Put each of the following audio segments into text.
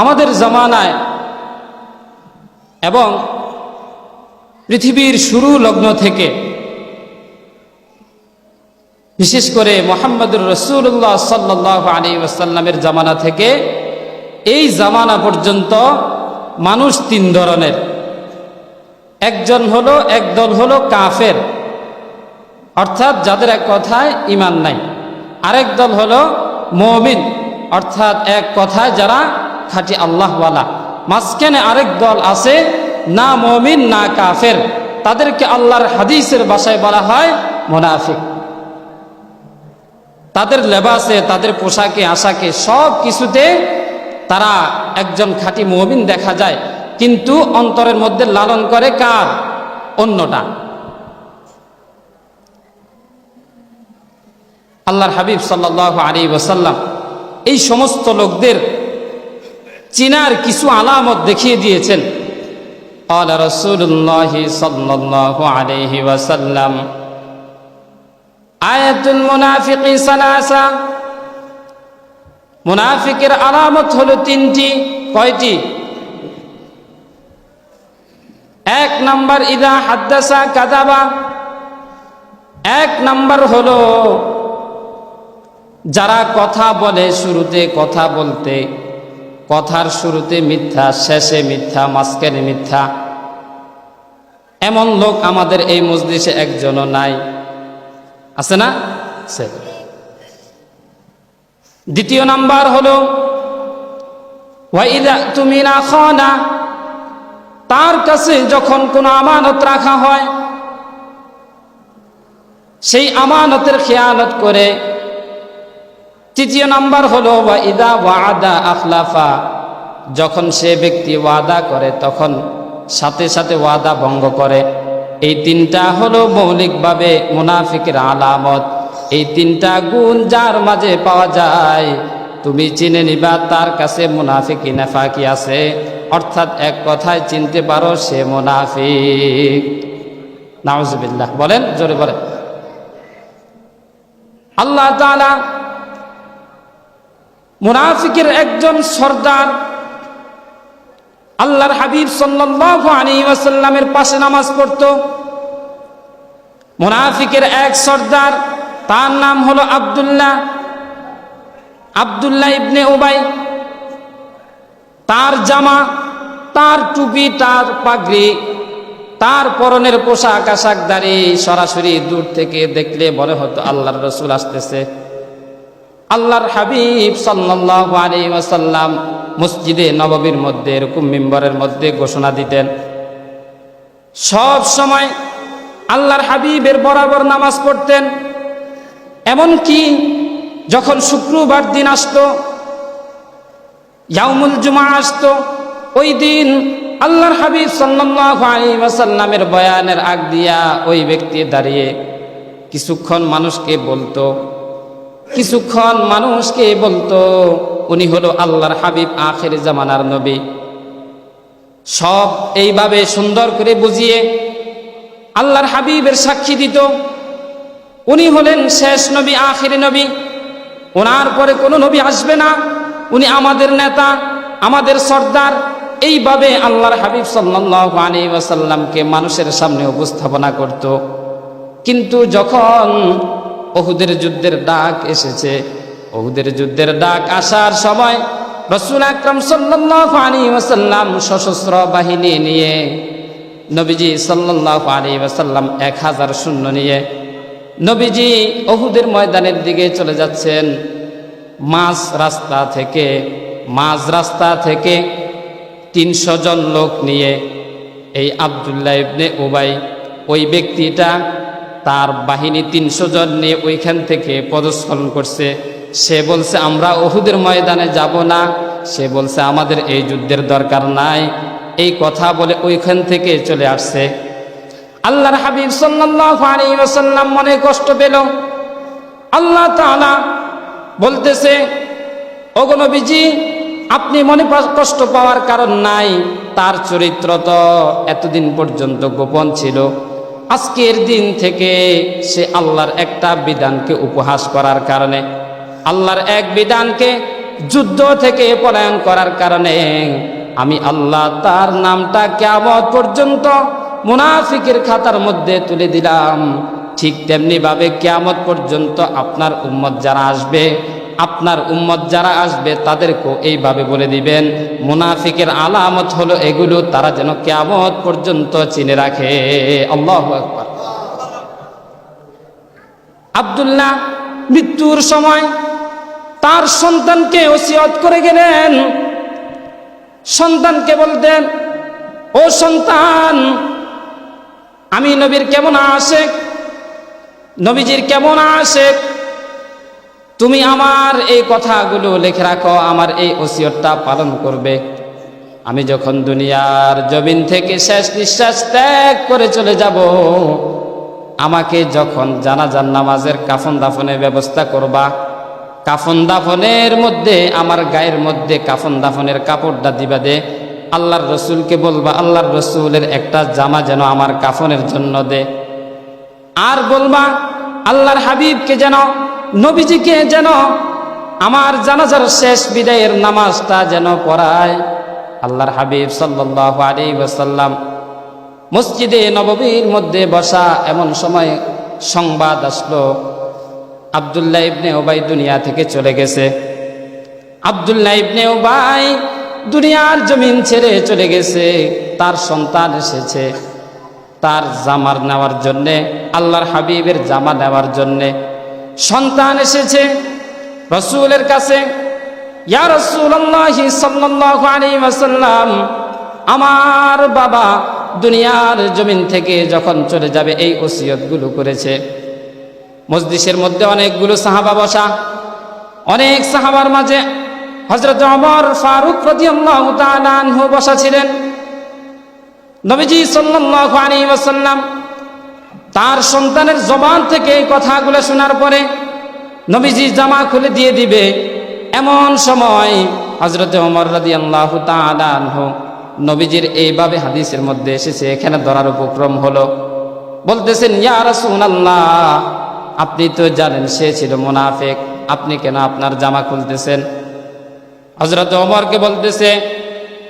আমাদের জামানায় এবং পৃথিবীর শুরু লগ্ন থেকে, বিশেষ করে মোহাম্মদুর রসুল্লাহ সাল্লাহ আলী ওয়াসাল্লামের জামানা থেকে, এই জামানা পর্যন্ত মানুষ তিন ধরনের। একজন হলো, একদল হলো কাফের, অর্থাৎ যাদের এক কথায় ইমান নাই। আরেক দল হলো মমিন, অর্থাৎ এক কথায় যারা খাঁটি আল্লাহওয়ালা। মাঝখানে আরেক দল আছে, না মমিন, না কাফের। তাদেরকে আল্লাহর হাদিসের বাসায় বলা হয় মোনাফিক। তাদের লেবাসে, তাদের পোশাকে, আশাকে সব কিছুতে তারা একজন খাঁটি মমিন দেখা যায়। কিন্তু অন্তরের মধ্যে লালন করে কার? অন্যটা। আল্লাহর হাবিব সাল্লাহ আলী ওসাল্লাম এই সমস্ত লোকদের চিনার কিছু আলামত দেখিয়ে দিয়েছেন قال رسول الله صلى الله عليه وسلم আয়াতুল মুনাফিকি সালাসা মুনাফিকের আলামত হলো তিনটি কয়টি এক নাম্বার ইদা হাদ্দাসা কাদাবা এক নাম্বার হলো যারা কথা বলে শুরুতে কথা বলতে কথার শুরুতে মিথ্যা, শেষে মিথ্যা, মাঝখানে মিথ্যা। এমন লোক আমাদের এই মসজিদে একজনও নাই। আছে না? দ্বিতীয় নাম্বার হলো তুমি না খানা। তার কাছে যখন কোনো আমানত রাখা হয়, সেই আমানতের খেয়ানত করে তৃতীয় নাম্বার হলো ওয়াইদা ওয়াদা আখলাফা। যখন সে ব্যক্তি ওয়াদা করে, তখন সাথে সাথে ওয়াদা ভঙ্গ করে। এই তিনটা হলো মৌলিকভাবে মুনাফিকের আলামত। এই তিনটা গুণ যার মাঝে পাওয়া যায়, তুমি চিনে নিবা তার কাছে মুনাফিকি নেফাকি আছে। অর্থাৎ এক কথায় চিনতে পারো সে মুনাফিক। নাউজবিল্লাহ, বলেন, জোরে বলেন। আল্লাহ তাআলা মুনাফিকের একজন সর্দার, আল্লাহর হাবিব সাল্লাল্লাহু পাশে নামাজ পড়তো। মুনাফিকের এক সর্দার, তার নাম হলো আব্দুল্লাহ আব্দুল্লাহ ইবনে উবাই। তার জামা, তার টুপি, তার পাগড়ি, তার পরনের পোশাক আশাক দাঁড়িয়ে সরাসরি দূর থেকে দেখলে মনে হতো আল্লাহর রসুল আসতেছে। আল্লাহর হাবিব সাল্লাল্লাহু আলাইহি ওয়াসাল্লাম মসজিদে নববীর মধ্যে, এরকম মেম্বরের মধ্যে ঘোষণা দিতেন। সব সময় আল্লাহর হাবিবের বরাবর নামাজ পড়তেন। এমনকি যখন শুক্রবার দিন আসতো ইয়ামুল জুমা আসতো, ওই দিন আল্লাহর হাবিব সাল্লাল্লাহু আলাইহি ওয়াসাল্লামের বয়ানের আগ দিয়া ওই ব্যক্তি দাঁড়িয়ে কিছুক্ষণ মানুষকে বলতো কিছুক্ষণ মানুষকে বলতো, উনি হলো আল্লাহর হাবিব, আখের জামানার নবী। সব এইভাবে সুন্দর করে বুঝিয়ে আল্লাহর হাবিবের সাক্ষী দিত। উনি হলেন শেষ নবী, আখের নবী। ওনার পরে কোনো নবী আসবে না। উনি আমাদের নেতা, আমাদের সর্দার। এইভাবে আল্লাহর হাবিব সাল্লাহ ওয়াসাল্লামকে মানুষের সামনে উপস্থাপনা করত। কিন্তু যখন অহুদের যুদ্ধের ডাক এসেছে। অহুদের যুদ্ধের ডাক আসার সময় রসুল আকরম সাল্লাহ আলী সশস্ত্র বাহিনী নিয়ে, নবীজি সাল্লাহ আলী এক হাজার শূন্য নিয়ে নবীজি অহুদের ময়দানের দিকে চলে যাচ্ছেন। মাঝ রাস্তা থেকে, মাঝ রাস্তা থেকে তিনশো জন লোক নিয়ে, এই আবদুল্লাহ ইবনে উবাই, ওই ব্যক্তিটা তার বাহিনী তিনশো জন নিয়ে ওইখান থেকে পদস্খলন করছে। সে বলছে, আমরা ওহুদের ময়দানে যাব না। সে বলছে, আমাদের এই যুদ্ধের দরকার নাই। এই কথা বলে ওইখান থেকে চলে আসছে। আল্লাহর হাবিব ওয়াসাল্লাম মনে কষ্ট পেল। আল্লাহ বলতেছে, ওগো আপনি মনে কষ্ট পাওয়ার কারণ নাই। তার চরিত্র তো এতদিন পর্যন্ত গোপন ছিল। আজকের দিন থেকে সে আল্লাহর একটা বিধানকে উপহাস করার কারণে, আল্লাহর এক বিধানকে যুদ্ধ থেকে পলায়ন করার কারণে আমি আল্লাহ তার নামটা কেমন পর্যন্ত মুনাফিকের খাতার মধ্যে তুলে দিলাম। ঠিক তেমনি ভাবে কেয়ামত পর্যন্ত আপনার উম্মত যারা আসবে আপনার উম্মত যারা আসবে তাদেরকেও এইভাবে বলে দিবেন, মুনাফিকের আলামত হলো এগুলো তারা যেন কেয়ামত পর্যন্ত চিনে রাখে। আল্লাহ আকবার। আবদুল্লাহ মৃত্যুর সময় তার সন্তানকে ওসিয়ত করে গেলেন। সন্তানকে বলতেন, ও সন্তান, আমি নবীর কেমন আসে নবীজির কেমন আসে তুমি আমার এই কথাগুলো লিখে রাখো, আমার এই ওসিয়তটা পালন করবে। আমি যখন দুনিয়ার জমিন থেকে শেষ নিঃশ্বাস ত্যাগ করে চলে যাব, আমাকে যখন জানাজার নামাজের কাফন দাফনের ব্যবস্থা করবা, কাফন দাফনের মধ্যে, আমার গায়ের মধ্যে কাফন দাফনের কাপড়টা দিবা দে। আল্লাহর রসুলকে বলবা, আল্লাহর রসুলের একটা জামা যেন আমার কাফনের জন্য দে। আর বলবা, আল্লাহর হাবিবকে যেন নবীজিকে যেন আমার জানাজার শেষ বিদায়ের নামাজটা যেন পড়ায়। আল্লাহর হাবিব সাল্লাহ আলী ওসাল্লাম মসজিদে নববীর মধ্যে বসা এমন সময় সংবাদ আসলো, আবদুল্লাহ ইবনে ওবাই দুনিয়া থেকে চলে গেছে। আবদুল্লাহ ইবনে ওবাই দুনিয়ার জমিন ছেড়ে চলে গেছে, তার সন্তান এসেছে। তার জামার নেওয়ার জন্যে, আল্লাহর হাবিবের জামা নেওয়ার জন্যে সন্তান এসেছে, রসুলের কাছে আমার বাবা দুনিয়ার জমিন থেকে যখন চলে যাবে, এই ওসিয়তগুলো করেছে। মসজিদের মধ্যে অনেকগুলো সাহাবা বসা, অনেক সাহাবার মাঝে হজরত অমর ফারুক রাদিয়াল্লাহু বসা ছিলেন। নবীজি সাল্লাল্লাহু আলাইহি ওয়াসাল্লাম তার সন্তানের জবান থেকে এই কথাগুলো শোনার পরে নবীজি জামা খুলে দিয়ে দিবে। এমন সময় হজরত ওমর রাদিয়াল্লাহু তাআলা আনহু নবীজির এইভাবে হাদিসের মধ্যে এসেছে, এখানে ধরার উপক্রম হলো। বলতেছেন, ইয়া রাসূলুল্লাহ, আপনি তো জানেন সে ছিল মুনাফিক, আপনি কেন আপনার জামা খুলতেছেন? হজরত ওমরকে বলতেছে,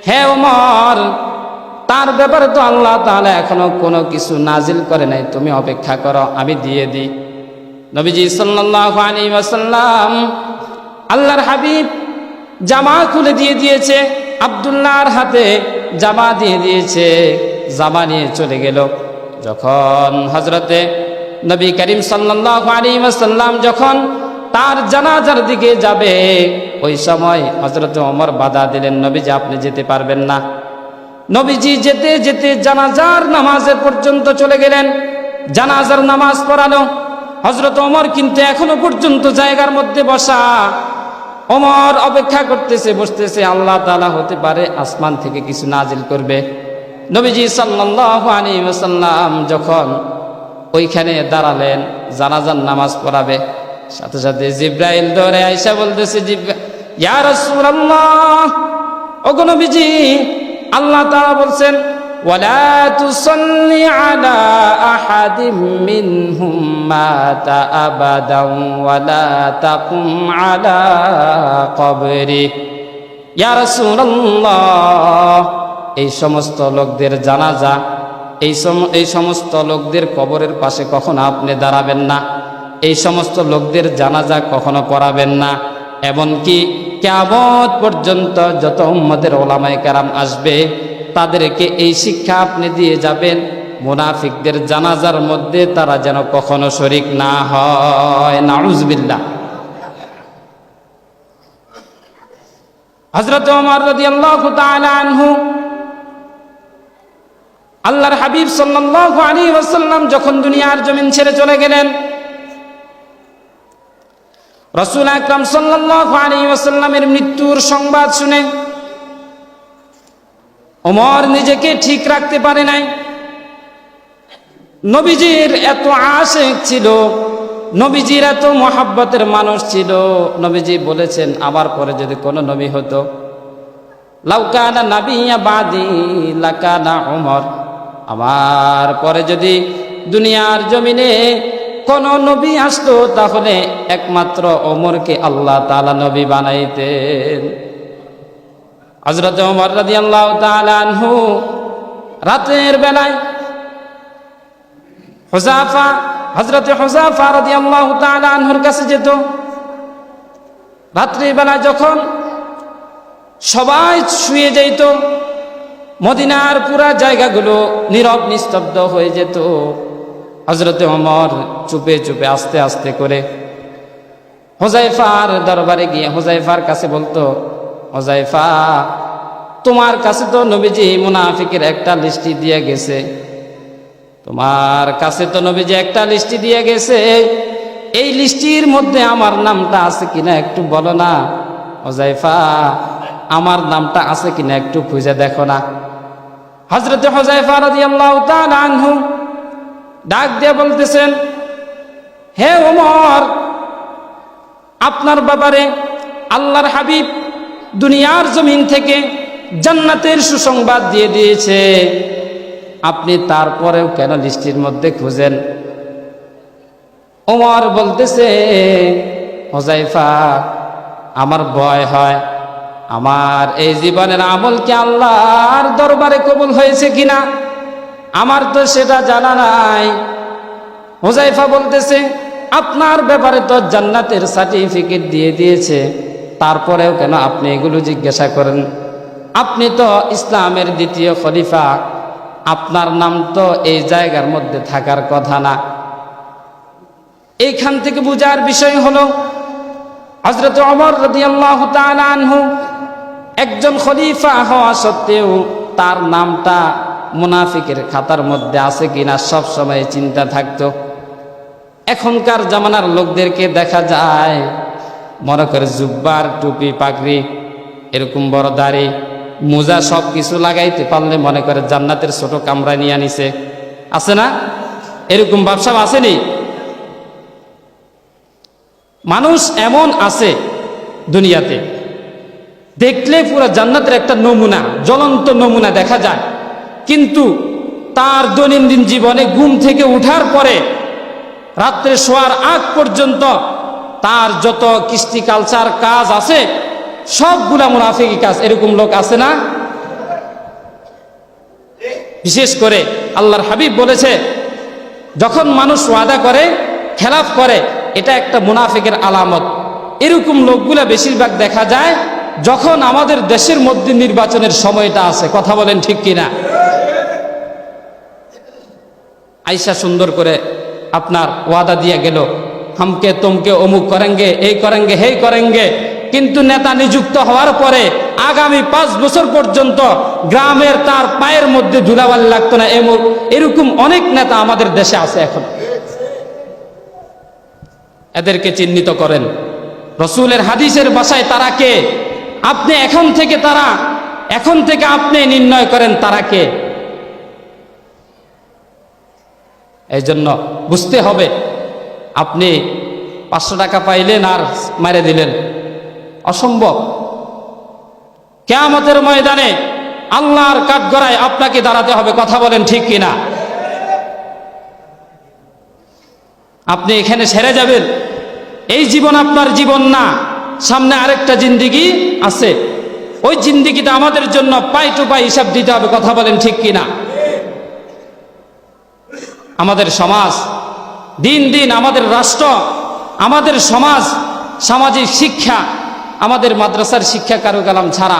হে ওমর তার ব্যাপারে তো আল্লাহ তাহলে এখনও কোনো কিছু নাজিল করে নাই। তুমি অপেক্ষা করো, আমি দিয়ে দিই। নবীজি ওয়াসাল্লাম আল্লাহর হাবিব জামা খুলে দিয়ে দিয়েছে, আব্দুল্লাহর হাতে জামা দিয়ে দিয়েছে, জামা নিয়ে চলে গেল। যখন হজরতে নবী করিম ওয়াসাল্লাম যখন তার জানাজার দিকে যাবে, ওই সময় হজরত অমর বাধা দিলেন, নবীজি আপনি যেতে পারবেন না। নবীজি যেতে যেতে জানাজার নামাজের পর্যন্ত চলে গেলেন। জানাজার নামাজ পড়ানো। হজরত অমর কিন্তু এখনও পর্যন্ত জায়গার মধ্যে বসা। অমর অপেক্ষা করতেছে, বসতেছে, আল্লাহ তালা হতে পারে আসমান থেকে কিছু নাজিল করবে। নবীজি আলাইহি যখন ওইখানে দাঁড়ালেন, জানাজার নামাজ পড়াবে। সাথে সাথে জিব্রাইল দৌড়ে আইসা বলতেছে, জিব্রা, ইয়া রাসূলুল্লাহ, ওগো নবীজি আল্লাহ তাআলা বলছেন ولا تصل على أحد منهم مات أبدا ولا تقم على قبره يا رسول الله এই সমস্ত লোকদের জানাজা এই সম এই সমস্ত লোকদের কবরের পাশে কখনো আপনি দাঁড়াবেন না এই সমস্ত লোকদের জানাজা কখনো পড়াবেন না এমনকি কেয়ামত পর্যন্ত যত উম্মদের ওলামায় কারাম আসবে, তাদেরকে এই শিক্ষা আপনি দিয়ে যাবেন, মুনাফিকদের জানাজার মধ্যে তারা যেন কখনো শরিক না হয়। নাউজবিল্লা হজরত আনহু, আল্লাহর হাবিব সাল্লাল্লাহু আলাইহি ওয়াসাল্লাম যখন দুনিয়ার জমিন ছেড়ে চলে গেলেন রসুল আকরাম ওয়াসাল্লামের মৃত্যুর সংবাদ শুনে ওমর নিজেকে ঠিক রাখতে পারে নাই। নবীজির এত আশেক ছিল, নবীজির এত মহাব্বতের মানুষ ছিল, নবীজি বলেছেন, আমার পরে যদি কোনো নবী হতো লাউকানা নাবিয়া বাদি, লাকানা ওমর, আমার পরে যদি দুনিয়ার জমিনে কোন নবী আসতো তাহলে একমাত্র ওমরকে আল্লাহ তাআলা নবী বানাইতেন। হজরত ওমর রাদিয়াল্লাহু তাআলা আনহু রাতের বেলায় হুজাফা হজরত হুজাফা রাদিয়াল্লাহু তাআলা আনহুর কাছে যেত। রাত্রিবেলা যখন সবাই শুয়ে যেত মদিনার পুরা জায়গাগুলো নীরব, নিস্তব্ধ হয়ে যেত। হজরত ওমর চুপে চুপে আস্তে আস্তে করে হোজাইফার দরবারে গিয়ে হোজাইফার কাছে বলতো হোজাইফা তোমার কাছে তো নবীজি মুনাফিকের একটা লিস্টি দিয়ে গেছে। তোমার কাছে তো নবীজি একটা লিস্টি দিয়ে গেছে। এই লিস্টির মধ্যে আমার নামটা আছে কিনা একটু বলো না। হোজাইফা আমার নামটা আছে কিনা একটু খুঁজে দেখো না। হজরত হোজাইফা রাদিয়াল্লাহু তাআলা আনহু ডাক দিয়ে বলতেছেন, হে ওমর, আপনার ব্যাপারে আল্লাহর হাবিব দুনিয়ার জমিন থেকে জান্নাতের সুসংবাদ দিয়ে দিয়েছে। আপনি তারপরেও কেন লিস্টির মধ্যে খুঁজেন? ওমর বলতেছে হোজাইফা আমার ভয় হয়। আমার এই জীবনের আমল কি আল্লাহর দরবারে কবুল হয়েছে কিনা? আমার তো সেটা জানা নাই। হোজাইফা বলতেছে, আপনার ব্যাপারে তো জান্নাতের সার্টিফিকেট দিয়ে দিয়েছে, তারপরেও কেন আপনি এগুলো জিজ্ঞাসা করেন? আপনি তো ইসলামের দ্বিতীয় খলিফা, আপনার নাম তো এই জায়গার মধ্যে থাকার কথা না। এইখান থেকে বোঝার বিষয় হলো হজরত অমর একজন খলিফা হওয়া সত্ত্বেও তার নামটা মুনাফিকের খাতার মধ্যে আছে কিনা সব সময় চিন্তা থাকতো। এখনকার জামানার লোকদেরকে দেখা যায়, মনে করে জুব্বার, টুপি, পাগড়ি, এরকম বড় দাড়ি, মোজা সব কিছু লাগাইতে পারলে মনে করে জান্নাতের ছোট কামরা নিয়ে আনিছে। আছে না? এরকম ব্যবসা আসেনি মানুষ এমন আছে দুনিয়াতে। দেখলে পুরো জান্নাতের একটা নমুনা, জ্বলন্ত নমুনা দেখা যায়। কিন্তু তার দৈনন্দিন জীবনে ঘুম থেকে উঠার পরে রাত্রে শোয়ার আগ পর্যন্ত তার যত কৃষ্টি কালচার কাজ আছে, সবগুলা মুনাফিকি কাজ এরকম লোক আছে না? বিশেষ করে আল্লাহর হাবিব বলেছে, যখন মানুষ ওয়াদা করে, খেলাফ করে, এটা একটা মুনাফিকের আলামত। এরকম লোকগুলা বেশিরভাগ দেখা যায় যখন আমাদের দেশের মধ্যে নির্বাচনের সময়টা আছে, কথা বলেন ঠিক কিনা? আইসা সুন্দর করে আপনার ওয়াদা দিয়ে গেল। হামকে, তোমকে অমুক করেঙ্গে, এই করেঙ্গে হেই করেঙ্গে। কিন্তু নেতা নিযুক্ত হওয়ার পরে আগামী পাঁচ বছর পর্যন্ত গ্রামের তার পায়ের মধ্যে ধুলাবালি লাগতো না। এমন, এরকম অনেক নেতা আমাদের দেশে আছে এখন। এদেরকে চিহ্নিত করেন। রসুলের হাদিসের বাসায় তারা কে? আপনি এখন থেকে তারা, এখন থেকে আপনি নির্ণয় করেন তারা কে? এই জন্য বুঝতে হবে, আপনি পাঁচশো টাকা পাইলেন আর মারে দিলেন। অসম্ভব। কেয়ামতের ময়দানে আল্লাহর কাঠগড়ায় আপনাকে দাঁড়াতে হবে, কথা বলেন ঠিক কিনা? আপনি এখানে সেরে যাবেন। এই জীবন আপনার জীবন না, সামনে আরেকটা জিন্দিগি আছে। ওই জিন্দিগিটা আমাদের জন্য পাই টু পাই হিসাব দিতে হবে, কথা বলেন ঠিক কিনা? আমাদের সমাজ, দিন দিন আমাদের রাষ্ট্র, আমাদের সমাজ, সামাজিক শিক্ষা, আমাদের মাদ্রাসার শিক্ষা কারু কালাম ছাড়া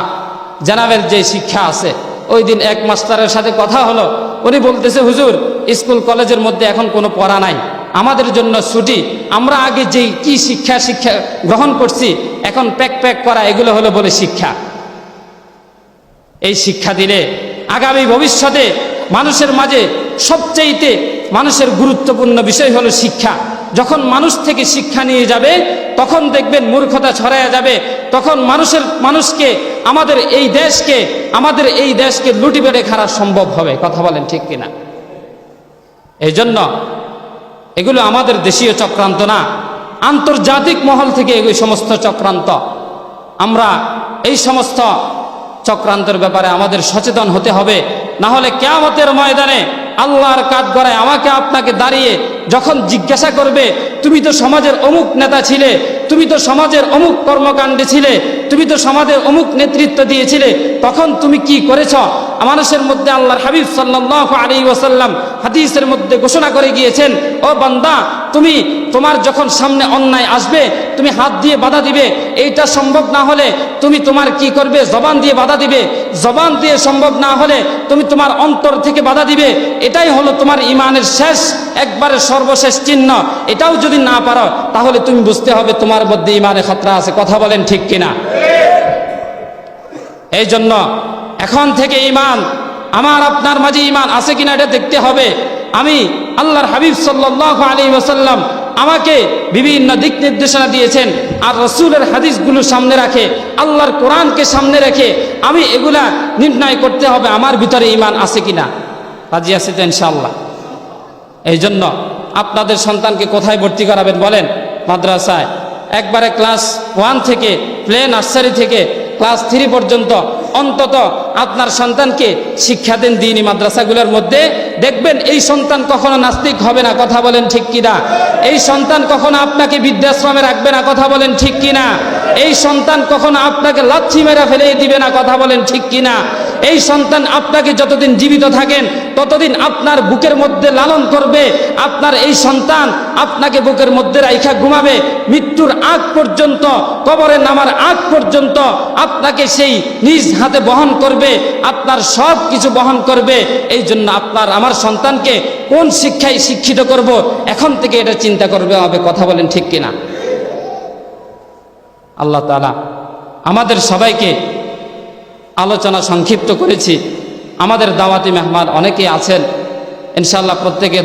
জানাবের যে শিক্ষা আছে। ওই দিন এক মাস্টারের সাথে কথা হলো, উনি বলতেছে, হুজুর, স্কুল কলেজের মধ্যে এখন কোনো পড়া নাই। আমাদের জন্য ছুটি। আমরা আগে যেই, কি শিক্ষা শিক্ষা গ্রহণ করছি, এখন প্যাক প্যাক করা, এগুলো হলো বলে শিক্ষা। এই শিক্ষা দিলে আগামী ভবিষ্যতে মানুষের মাঝে সবচেয়েতে মানুষের গুরুত্বপূর্ণ বিষয় হলো শিক্ষা। যখন মানুষ থেকে শিক্ষা নিয়ে যাবে, তখন দেখবেন মূর্খতা ছড়াইয়া যাবে। তখন মানুষের, মানুষকে, আমাদের এই দেশকে, আমাদের এই দেশকে লুটি বেড়ে খারা সম্ভব হবে। কথা বলেন ঠিক কিনা? এই জন্য এগুলো আমাদের দেশীয় চক্রান্ত না। আন্তর্জাতিক মহল থেকে এগুলো সমস্ত চক্রান্ত। আমরা এই সমস্ত চক্রান্তের ব্যাপারে আমাদের সচেতন হতে হবে। না হলে কেয়ামতের ময়দানে আল্লাহর কাজ গড়ায় আমাকে আপনাকে দাঁড়িয়ে যখন জিজ্ঞাসা করবে, তুমি তো সমাজের অমুক নেতা ছিলে, তুমি তো সমাজের অমুক কর্মকাণ্ডে ছিলে, তুমি তো সমাজের অমুক নেতৃত্ব দিয়েছিলে, তখন তুমি কি করেছ? মানুষের মধ্যে আল্লাহর হাবিব সাল্লাহ আলী ওয়াসাল্লাম হাদিসের মধ্যে ঘোষণা করে গিয়েছেন ও বান্দা তুমি তোমার যখন সামনে অন্যায় আসবে তুমি হাত দিয়ে বাধা দিবে। এইটা সম্ভব না হলে তুমি তোমার কি করবে? জবান দিয়ে বাধা দিবে। জবান দিয়ে সম্ভব না হলে তুমি তোমার অন্তর থেকে বাধা দিবে। এটাই হলো তোমার ইমানের শেষ একবারে সর্বশেষ চিহ্ন। এটাও যদি না পারো তাহলে তুমি বুঝতে হবে তোমার মধ্যে ইমানে খতরা আছে। কথা বলেন ঠিক কিনা? এই জন্য এখন থেকে ইমান আমার, আপনার মাঝে ইমান আছে কিনা এটা দেখতে হবে। আমি আল্লাহর হাবিব সাল্লাহ আলী ওসাল্লাম আমাকে বিভিন্ন দিক নির্দেশনা দিয়েছেন আর রসুলের হাদিসগুলো সামনে রাখে, আল্লাহর কোরআনকে সামনে রেখে আমি এগুলা নির্ণয় করতে হবে আমার ভিতরে ইমান আছে কিনা। রাজি আছে তো ইনশাল্লাহ এই জন্য আপনাদের সন্তানকে কোথায় ভর্তি করাবেন বলেন? মাদ্রাসায়। একবারে ক্লাস ওয়ান থেকে, প্লে নার্সারি থেকে, ক্লাস থ্রি পর্যন্ত, অন্তত আপনার সন্তানকে শিক্ষা দেন দিনই মাদ্রাসাগুলোর মধ্যে। দেখবেন এই সন্তান কখনো নাস্তিক হবে না, কথা বলেন ঠিক কিনা? এই সন্তান কখনো আপনাকে বৃদ্ধাশ্রমে রাখবে না, কথা বলেন ঠিক কিনা? এই সন্তান কখনো আপনাকে লাচ্ছি মেরা ফেলে দিবে না, কথা বলেন ঠিক কিনা? এই সন্তান আপনাকে যতদিন জীবিত থাকেন, ততদিন আপনার বুকের মধ্যে লালন করবে। আপনার এই সন্তান আপনাকে বুকের মধ্যে রাইখা ঘুমাবে। মৃত্যুর আগ পর্যন্ত, কবরে নামার আগ পর্যন্ত আপনাকে সেই নিজ হাতে বহন করবে। আপনার সব কিছু বহন করবে। এই জন্য আপনার, আমার সন্তানকে কোন শিক্ষায় শিক্ষিত করব, এখন থেকে এটা চিন্তা করবে, হবে কথা বলেন ঠিক কিনা? আল্লাহ তালা আমাদের সবাইকে আলোচনা সংক্ষিপ্ত করেছি। আমাদের দাওয়াতি মেহমান অনেকে আছেন। ইনশাল্লাহ প্রত্যেকে